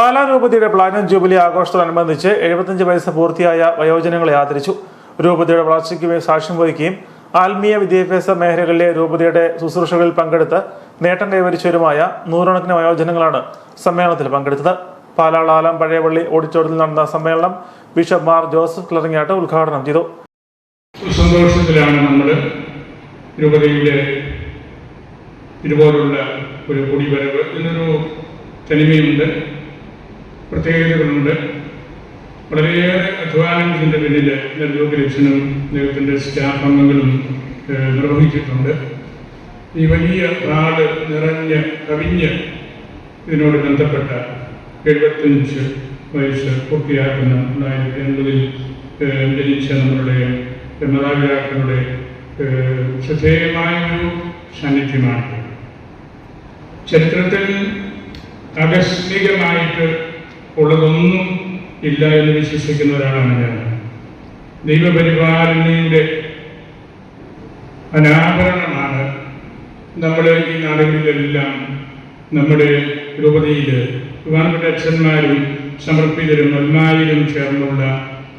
പാലാ രൂപതയുടെ platinum jubilee ആഘോഷത്തോടനുബന്ധിച്ച് എഴുപത്തഞ്ച് വയസ്സ് പൂർത്തിയായ വയോജനങ്ങളെ ആദരിച്ചു. രൂപതയുടെ വളർച്ചയ്ക്ക് സാക്ഷ്യം വഹിക്കുകയും ആത്മീയ വിദ്യാഭ്യാസ മേഖലകളിലെ രൂപതയുടെ ശുശ്രൂഷകളിൽ പങ്കെടുത്ത് നേട്ടം കൈവരിച്ചവരുമായ നൂറുകണക്കിന് വയോജനങ്ങളാണ് സമ്മേളനത്തിൽ പങ്കെടുത്തത്. പാലാളാലം പഴയപള്ളി ഓഡിറ്റോറിയത്തിൽ നടന്ന സമ്മേളനം ബിഷപ്പ് മാർ ജോസഫ് ക്ലറിങ്ങാട്ട് ഉദ്ഘാടനം ചെയ്തു. സന്തോഷത്തിലാണ് നമ്മൾ രൂപതയിലെ ഇതുപോലുള്ള ഒരു കുടിവരവ് ഇതിനൊരു തനിമയുണ്ട്. പ്രത്യേകതകളുണ്ട്. വളരെയേറെ അധ്വാനം ഇതിന്റെ പിന്നിൽ ലക്ഷനും ദൈവത്തിന്റെ സ്റ്റാഫ് അംഗങ്ങളും നിർവഹിച്ചിട്ടുണ്ട്. ഈ വലിയ നാട് നിറഞ്ഞ് കവിഞ്ഞ് ഇതിനോട് ബന്ധപ്പെട്ട എഴുപത്തഞ്ച് വയസ്സ് പൂർത്തിയാക്കുന്ന രണ്ടായിരത്തി എൺപതിൽ ജനിച്ച നമ്മളുടെ മാതാപിതാക്കളുടെ ശ്രദ്ധേയമായ ഒരു സാന്നിധ്യമാണ് ചരിത്രത്തിൽ ആകസ്മികമായിട്ട് ഉള്ളതൊന്നും ഇല്ല എന്ന് വിശ്വസിക്കുന്ന ഒരാളാണ് ഞാൻ. ദൈവപരിപാലനയുടെ അനാഭരണമാണ് നമ്മൾ ഈ നാടുകളിലെല്ലാം നമ്മുടെ രൂപതയിൽ പ്രധാനപ്പെട്ട അച്ഛന്മാരും സമർപ്പിതരും അൽമാരും ചേർന്നുള്ള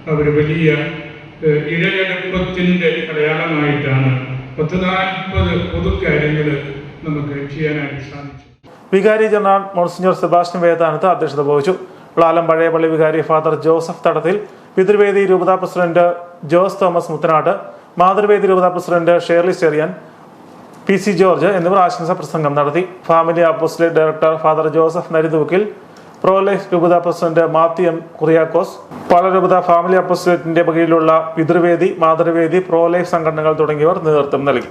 അവർ വലിയ ഇഴയെടുപ്പത്തിന്റെ അടയാളമായിട്ടാണ് പത്ത് നാൽപ്പത് പൊതുക്കാര്യങ്ങൾ നമുക്ക് ചെയ്യാനായിട്ട് സാധിച്ചു വികാരി ജനറൽ മോൺസിഞ്ഞർ സെബാസ്റ്റ്യൻ വേദാനത്ത് അധ്യക്ഷത വഹിച്ചു. ളാലം പഴയപള്ളി വികാരി ഫാദർ ജോസഫ് തടത്തിൽ പിതൃവേദി രൂപതാ പ്രസിഡന്റ് ജോസ് തോമസ് മുത്തനാട് മാതൃവേദി രൂപതാ president Shirley Cherian P C George എന്നിവർ ആശംസാ പ്രസംഗം നടത്തി. Family apostolate director father Joseph Narithuvakkil pro life രൂപതാ പ്രസിഡന്റ് മാത്യു എം കുറിയാക്കോസ് പാലരൂപത ഫാമിലി അപ്പോസ്ലേറ്റിന്റെ കീഴിലുള്ള പിതൃവേദി മാതൃവേദി പ്രോ ലൈഫ് സംഘടനകൾ തുടങ്ങിയവർ നേതൃത്വം നൽകി.